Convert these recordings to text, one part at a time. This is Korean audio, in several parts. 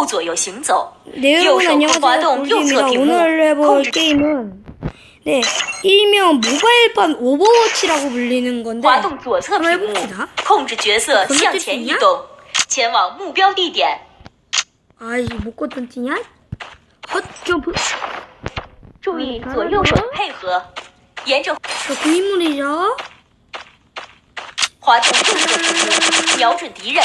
后左右行走， 네 右 여러분 手滑 안녕하세요 动右侧 골디입니다 屏幕 오늘 해볼 控制 게임은 네 일명 모바일판 오버워치라고 불리는 건데 滑动左侧屏 한번 幕 해봅시다 ，控制角色 건너뛸 向 수 前 있냐 移动，前往目标地点。 아이 못고 던지냐? 헛 점프 注意左右手的配合，沿着 저 고인물이죠 滑动右侧屏幕，瞄准敌人。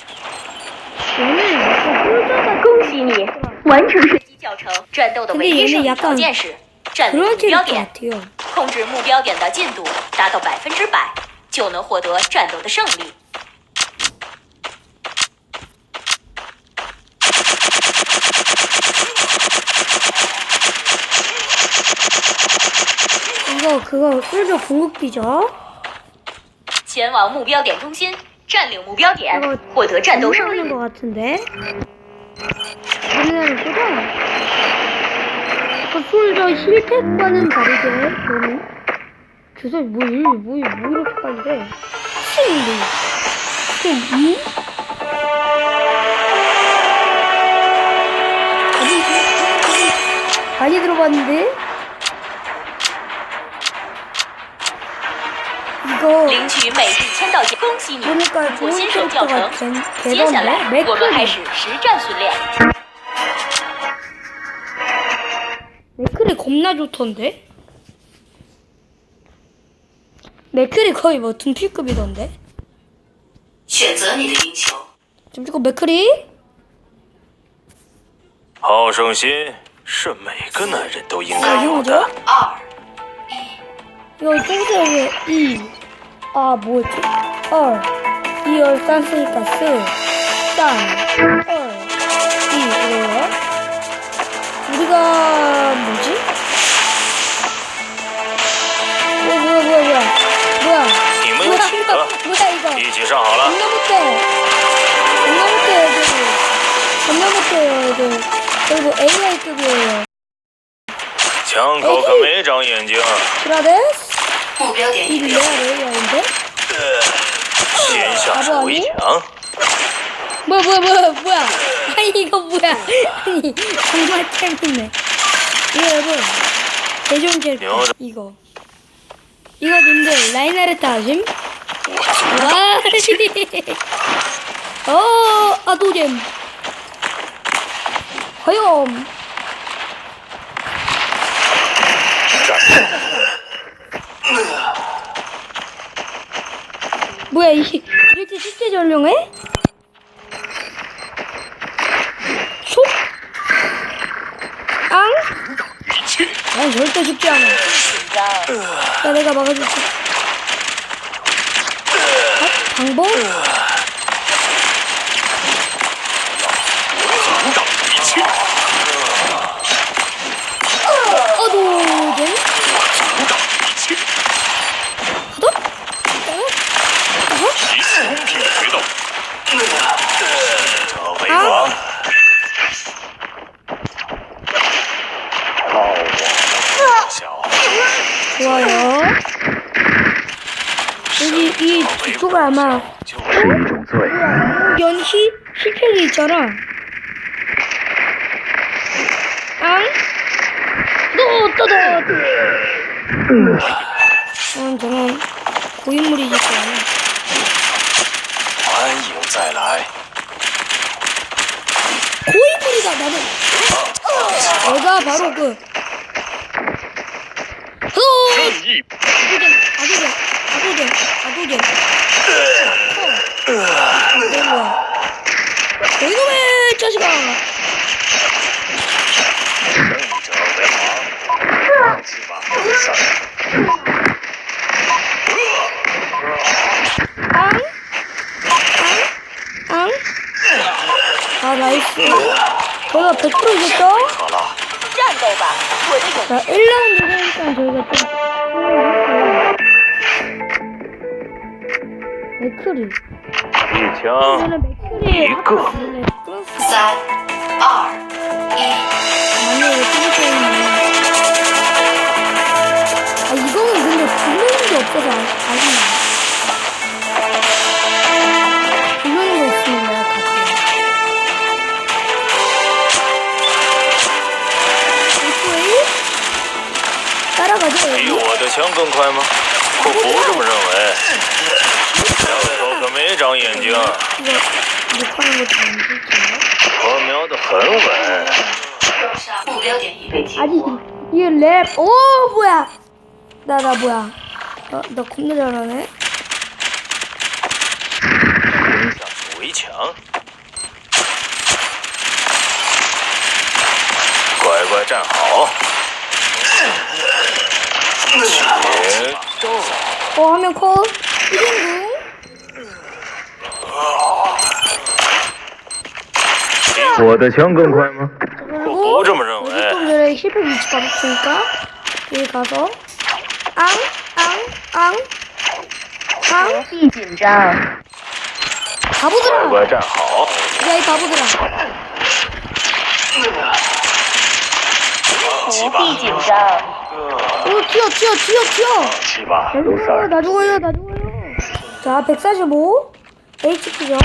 全力以赴多多的恭喜你完成射击教程战斗的唯一胜利条件是战斗目标点控制目标点的进度达到百分之百就能获得战斗的胜利。可靠可靠这个服务比较。前往目标点中心。 占领目标点 이거 ，获得战斗胜 하는 利。 것 같은데? 우리나라 보다 그 솔저 힐팩과는 다르게 저는 주사위 뭐, 일, 뭐, 뭐 이렇게 빨리 돼? 미친인데 그럼 이? 어디 많이 들어봤는데? 이거 领取每日签到奖，恭喜你 보니까 通过 좋은 新手教 캐릭터가 程。 된, 接下来 되던데? ，我们开 맥클이 始实战训练。 맥클이 겁나 좋던데? 맥클이 거의 뭐 둔피급이던데? 选择你的英雄。 지금 저거 맥클이? 好胜心是每个男人都应该 아 有 형이죠? 的。二 이거 조금씩 이, 아 뭐였지? 얼, 이얼 싼으니까 쓰, 싼, 얼, 이 이거요? 우리가 뭐지? 어 뭐야 뭐야 뭐야 뭐야 你们有 뭐야 几 이거 个？ 뭐야 이거 一起上好了。 겁나 못해. 겁나 못해, 애들. 겁나 못해요, 애들. 그리고 AI급이에요. 枪口可没长眼睛， 브라데스? 이거 내가 레이어인데? 진샷 바로 아니? 보이죠? 뭐야 뭐야 뭐야 뭐야? 아니 이거 뭐야? 아니 정말 재밌네. 이거 여러분 대전 캐릭터. 이거. 이거 님들 라인하르트 아심? 와. 어, 아도잼 허염. 뭐야, 이, 이렇게 쉽게 전령해? 촉? 앙? 난 절대 죽지 않아. 야, 내가 막아줄게. 아, 방법? 아마 就是一种罪。 연희 힐팩이 있잖아. 앙? 너 떠도. 난 저는 고인물이지 않아. 欢迎再来。 고인물이다 나는. 내가 바로 그. 어! 正义 아도전, 가도전 가도전 내 어, 어, 어. 네, 뭐야 너희놈의 네, 자식아. 앙앙앙? 아 나이스. 내가 100% 이겼다 자 1라운드 되니까 저희가 좀 승리했고요. 맥크리. 一枪 저는 맥크리 이거. 원래 끊었어요. 三二一， 아니, 맥크리 게임은. 아, 이거는 근데 부르는 게 없어서 아- 아쉽네. 부르는 거 있으면 내가 갈게요. 맥크리? 따라가죠, 比 여기? 我的枪更快吗？ 녹화하는 것도 안 좋죠. 我瞄得很稳。目标点已被击 아니 이게 랩. 오 뭐야? 나 나 뭐야? 나, 나 겁나 잘하네. 攻下围墙，乖乖站好。决斗， 어 화면 컷. 我的枪更快吗？ 그리고 不这么认为 여기 좀 전에 힐팩 위치 받았으니까 여기 가서 앙, 앙, 앙, 앙. 必紧张， 바보들아. 乖乖站好。 야 이 바보들아. 不必紧张。 오 튀어 튀어 튀어 튀어. 七吧 나 죽어요 나 죽어요 나 죽어요. 자 145. HP죠.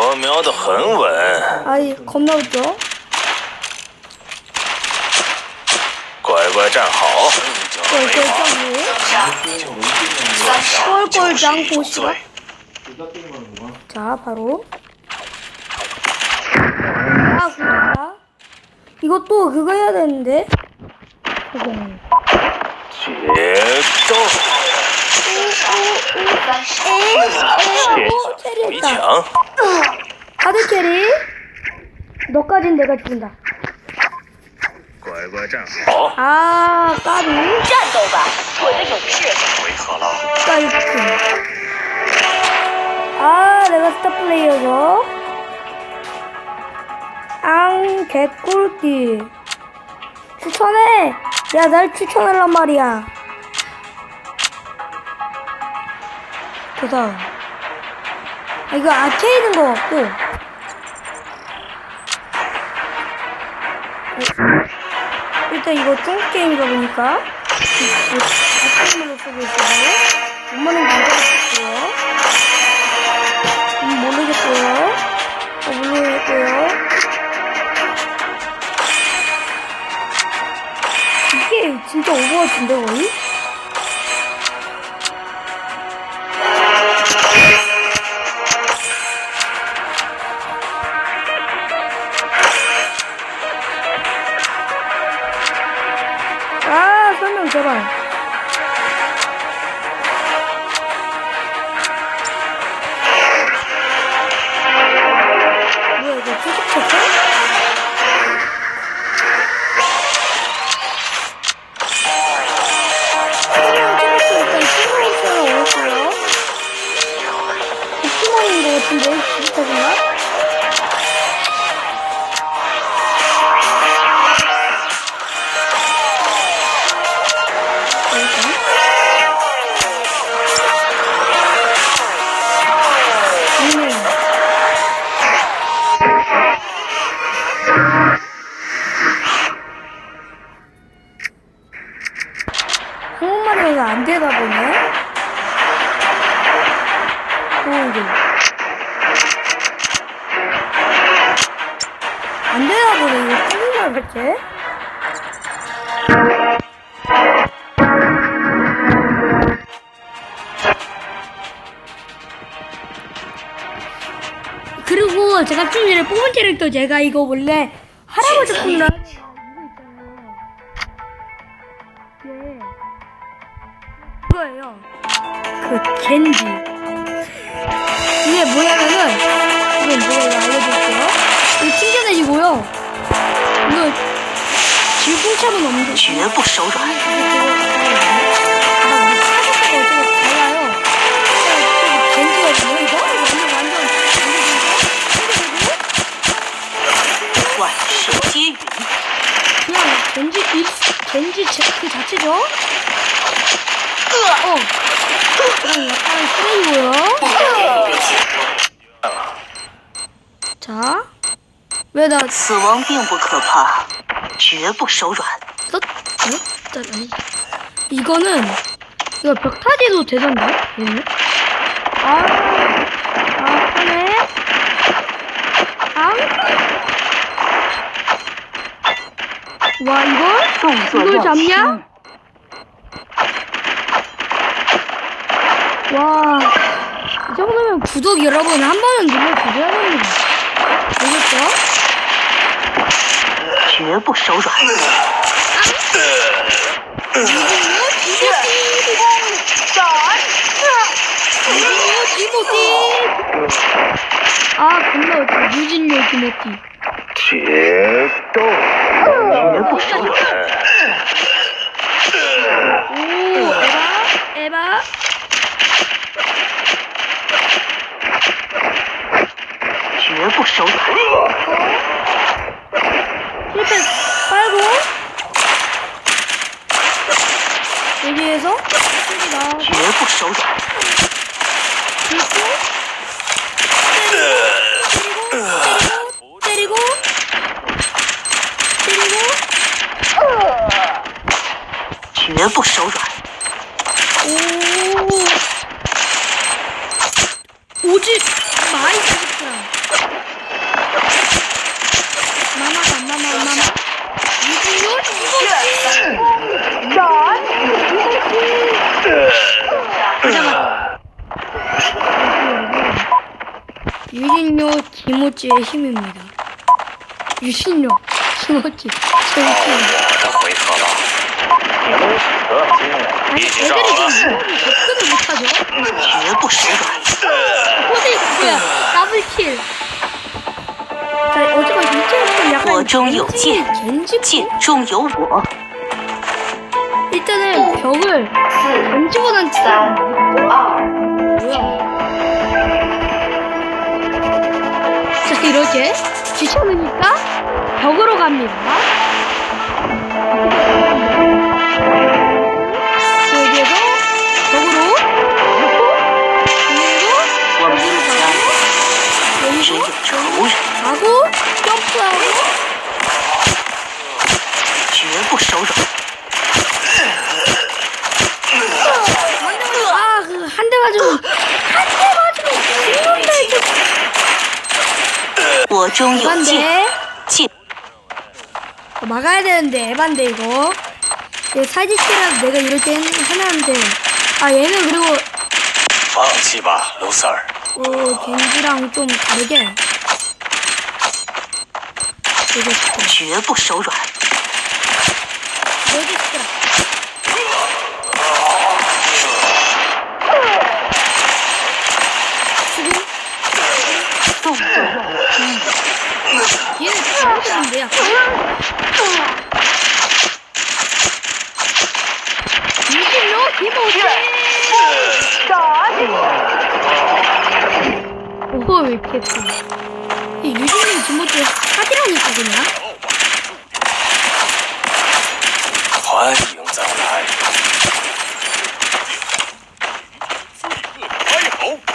我瞄得很稳， 아이 겁나 웃죠. 乖乖站好。 꼴꼴 짱구. 꼴꼴 짱구 씨가. 자 바로. 아 굿다. 이것도 그거 해야 되는데. 그거는. 决斗，에에 오围 캐리했다. 墙， 하드 캐리. 너까진 내가 죽인다. 乖乖站好。 아 까비. 战斗吧，我的勇士。回合了， 깔끔. 아, 내가 스타 플레이어죠. 앙, 개꿀띠. 추천해! 야, 날 추천하란 말이야. 그 다음. 아, 이거 아케이드인 것 같고. 어, 일단 이거 중국 게임이다 보니까. 이거 아케이드로 쓰고 있어요. 엄마는 모르겠고요. 음, 모르겠고요. 어, 모르겠고요. 이게 진짜 오버워치인데, 거의? 안 되다 보네. 오 이안 되다 보네. 이거 한국말 할게. 그리고 제가 좀 전에 뽑은 캐릭터 제가 이거 원래 할아버지 꾼나 그거예요. 그 겐지. 이게 뭐냐면은 이건 뭐예요? 알려드릴게요. 이거 튕겨내지고요. 이거 질풍차는 없는데. 겐지 입, 겐지 그 자체죠? 어. 그럼 약간 쓰레기고요. 자. 왜 나, 死亡并不可怕，绝不手软。 썼, 어? 자, 아니. 이거는, 이거 벽타지도 되던데? 얘는? 아, 아, 하네. 아. 와, 이걸? 动作 이걸 要 잡냐? 와, 이 정도면 구독 여러분 한 번은 눌러주셔야 됩니다. 되겠죠? 진흙복 소주. 디모티! 아, 겁나 웃겨. 유진료 디모티. 잭도. 진흙복 소주. 绝不手软。 오 오지 마이 자식들아 마마가 마마 마마 유진요 유진요 김오찌의 힘입니다 유진요 김오찌 재밌습니다 这回合了，你都死得精， 아니 一起 애들이 上 지금 了。 접근을 못하죠 绝不手软。 호대 뭐야 더블킬 자 어쨌건 이쪽은 약간 我中有剑 겐지 剑中有我。 일단은 벽을 겐지보단 뭐야 자 이렇게 귀찮으니까 벽으로 갑니다 我中有剑， 에반데 剑 어, 막아야 되는데 에반데 이거 얘 사지치라도 내가 이렇게 해놨는데 아 얘는 그리고 放弃吧，卢 Sir。 어 겐지랑 좀 다르게 이거 시켜라 绝不手软。 여기 시켜라 얘는 잘못했는데 약간. 이길로 김호진. 오호 왜 이렇게 했어? 이 유진이 김호진 사기라니까 그냥.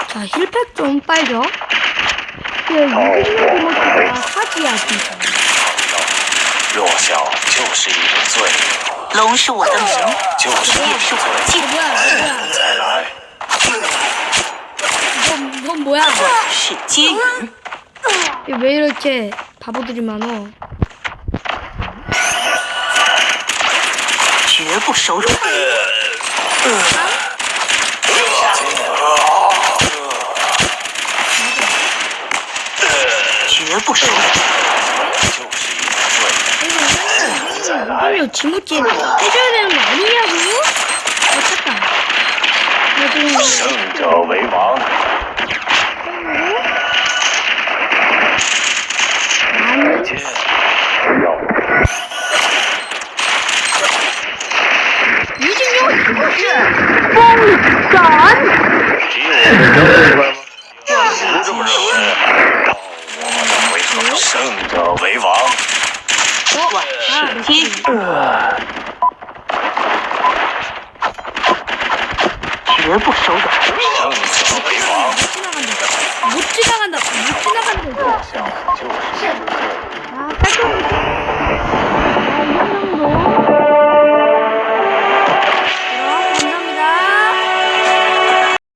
자, 힐팩 좀 빨려. 예 유진님 김오지가 사기야 진짜 弱小就是一种罪恶，龙是我的名，就是一种罪 이거 뭐야 이거 뭐야 恶。再来， 이건, 이건 뭐야 是接云。 이거 왜 이렇게 바보들이 많어 绝不手软。 绝不手软。就是一种罪恶。 이거 지무찌 해줘야 되는 거 아니냐고? 어 찾다 나 지금 胜者为王。 아니 见。 유진용 김오지 比我们更快吗？不 不手软。